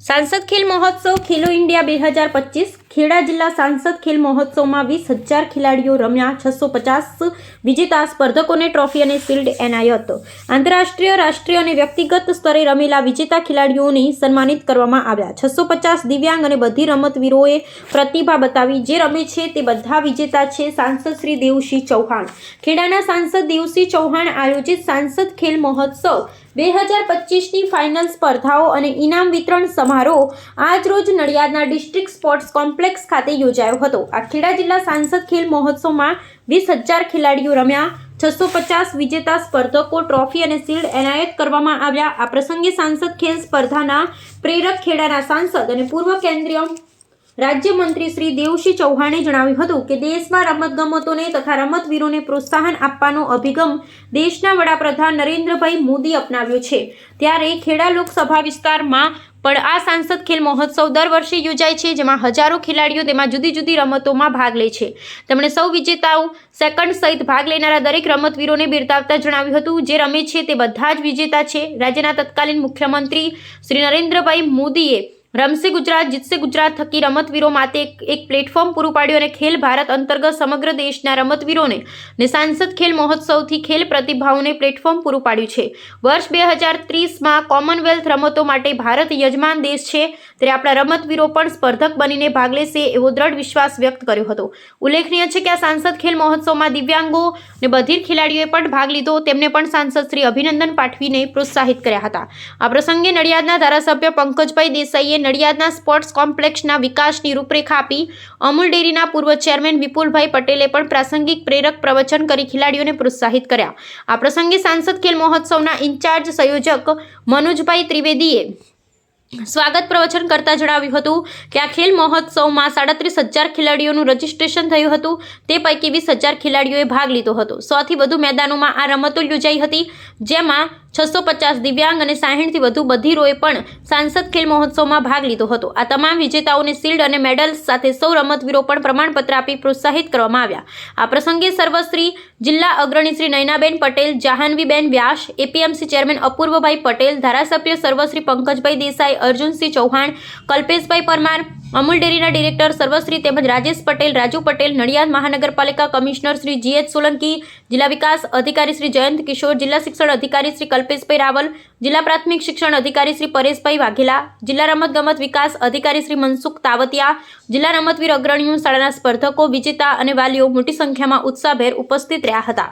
સાંસદ ખેલ મહોત્સવ ખેલો ઇન્ડિયા બે હજાર પચીસ ખેડા જિલ્લા સાંસદ ખેલ મહોત્સવમાં વીસ હજાર ખેલાડીઓ રમ્યા, છસો પચાસ વિજેતા સ્પર્ધકોને ટ્રોફી અને શિલ્ડ એનાયત. આંતરરાષ્ટ્રીય, રાષ્ટ્રીય અને વ્યક્તિગત સ્તરે રમેલા વિજેતા ખેલાડીઓને સન્માનિત કરવામાં આવ્યા. છસો પચાસ દિવ્યાંગ અને બધી રમતવીરોએ પ્રતિભા બતાવી. જે રમે છે તે બધા વિજેતા છે. સાંસદ શ્રી દેવસિંહ ચૌહાણ. ખેડાના સાંસદ દેવસિંહ ચૌહાણ આયોજિત સાંસદ ખેલ મહોત્સવ બે હજાર પચીસની ફાઇનલ સ્પર્ધાઓ અને ઇનામ વિતરણ સમારોહ આજ રોજ નડિયાદના ડિસ્ટ્રિક્ટ સ્પોર્ટ્સ કોમ્પ્લેક્સ ખાતે યોજાયો હતો. આ ખેડા જિલ્લા સાંસદ ખેલ મહોત્સવમાં વીસ હજાર ખેલાડીઓ રમ્યા. છસો પચાસ વિજેતા સ્પર્ધકો ટ્રોફી અને શિલ્ડ એનાયત કરવામાં આવ્યા. આ પ્રસંગે સાંસદ ખેલ સ્પર્ધાના પ્રેરક ખેડાના સાંસદ અને પૂર્વ કેન્દ્રીય રાજ્યમંત્રી શ્રી દેવસિંહ ચૌહાણે જણાવ્યું હતું કે દેશમાં રમતગમતોને તથા રમતવીરોને પ્રોત્સાહન આપવાનો અભિગમ દેશના વડાપ્રધાન નરેન્દ્રભાઈ મોદી અપનાવ્યો છે. ત્યારે ખેડા લોકસભા વિસ્તારમાં પણ આ સાંસદ ખેલ મહોત્સવ દર વર્ષે યોજાય છે, જેમાં હજારો ખેલાડીઓ તેમાં જુદી જુદી રમતોમાં ભાગ લે છે. તેમણે સૌ વિજેતાઓ સેકન્ડ સહિત ભાગ લેનારા દરેક રમતવીરોને બિરદાવતા જણાવ્યું હતું, જે રમે છે તે બધા જ વિજેતા છે. રાજ્યના તત્કાલીન મુખ્યમંત્રી શ્રી નરેન્દ્રભાઈ મોદીએ રમશે ગુજરાત, જીતશે ગુજરાત, થકી રમતવીરો માટે એક પ્લેટફોર્મ પૂરું પાડ્યું અને ખેલ ભારત અંતર્ગત સમગ્ર દેશના રમતવીરોને ને સાંસદ ખેલ મહોત્સવથી ખેલ પ્રતિભાઓને પ્લેટફોર્મ પૂરું પાડ્યું છે. વર્ષ બે હજાર ત્રીસમાં કોમનવેલ્થ રમતો માટે ભારત યજમાન દેશ છે. ત્યારે આપણા રમતવીરો પણ સ્પર્ધક બનીને ભાગ લેશે એવો દ્રઢ વિશ્વાસ વ્યક્ત કર્યો હતો. ઉલ્લેખનીય છે કે આ સાંસદ ખેલ મહોત્સવમાં દિવ્યાંગો ને બધીર ખેલાડીઓએ પણ ભાગ લીધો. તેમને પણ સાંસદ શ્રી અભિનંદન પાઠવીને પ્રોત્સાહિત કર્યા હતા. આ પ્રસંગે નડિયાદના ધારાસભ્ય પંકજભાઈ દેસાઈએ નડિયાદના સ્પોર્ટ્સ કોમ્પ્લેક્ષના વિકાસની રૂપરેખા આપી અમૂલ ડેરીના પૂર્વ ચેરમેન વિપુલભાઈ પટેલે પણ પ્રાસંગિક પ્રેરક પ્રવચન કરી ખેલાડીઓને પ્રોત્સાહિત કર્યા. આ પ્રસંગે સાંસદ ખેલ મહોત્સવના ઇન્ચાર્જ સંયોજક મનોજભાઈ ત્રિવેદીએ સ્વાગત પ્રવચન કરતા જણાવ્યું હતું કે આ ખેલ મહોત્સવમાં સાડત્રીસ હજાર ખેલાડીઓનું રજીસ્ટ્રેશન થયું હતું. તે પૈકી વીસ હજાર ખેલાડીઓએ ભાગ લીધો હતો. સોથી વધુ મેદાનોમાં આ રમતો યોજાઈ હતી, જેમાં છસો પચાસ દિવ્યાંગ અને સાહીઠથી વધુ બધીરોએ પણ સાંસદ ખેલ મહોત્સવમાં ભાગ લીધો હતો. આ તમામ વિજેતાઓને શિલ્ડ અને મેડલ્સ સાથે સૌ રમતવીરો પણ પ્રમાણપત્ર આપી પ્રોત્સાહિત કરવામાં આવ્યા. આ પ્રસંગે સર્વશ્રી જિલ્લા અગ્રણી શ્રી નયનાબેન પટેલ, જાહ્નવીબેન વ્યાસ, એપીએમસી ચેરમેન અપૂર્વભાઈ પટેલ, ધારાસભ્ય સર્વશ્રી પંકજભાઈ દેસાઈ, અર્જુનસિંહ ચૌહાણ, કલ્પેશભાઈ પરમાર અમૂલ ડેરીના ડિરેક્ટર સર્વશ્રી તેમજ રાજેશ પટેલ, રાજુ પટેલ, નડિયાદ મહાનગરપાલિકા કમિશનર શ્રી જીએચ સોલંકી, જિલ્લા વિકાસ અધિકારી શ્રી જયંત કિશોર, જિલ્લા શિક્ષણ અધિકારી શ્રી કલ્પેશભાઈ રાવલ, જિલ્લા પ્રાથમિક શિક્ષણ અધિકારી શ્રી પરેશભાઈ વાઘેલા, જિલ્લા રમતગમત વિકાસ અધિકારી શ્રી મનસુખ તાવતિયા, જિલ્લા રમતવીર અગ્રણીઓ શાળાના સ્પર્ધકો વિજેતા અને વાલીઓ મોટી સંખ્યામાં ઉત્સાહભેર ઉપસ્થિત રહ્યા હતા.